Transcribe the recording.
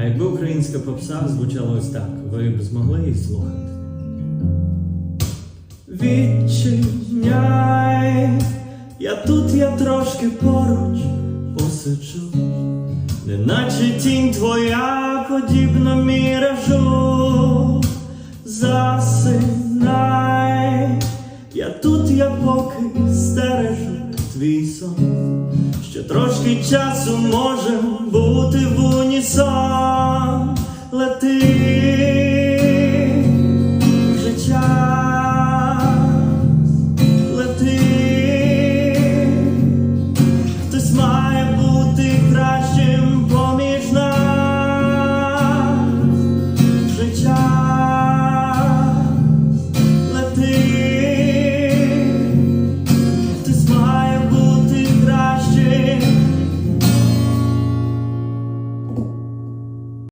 А якби українська попса звучала ось так, ви б змогли її слухати? Відчиняй, я тут, я трошки поруч посиджу, неначе тінь твоя подібна міражу, засинай, я тут, я поки стережу твій сон, ще трошки часу може лети вже час лети, хтось має бути кращим.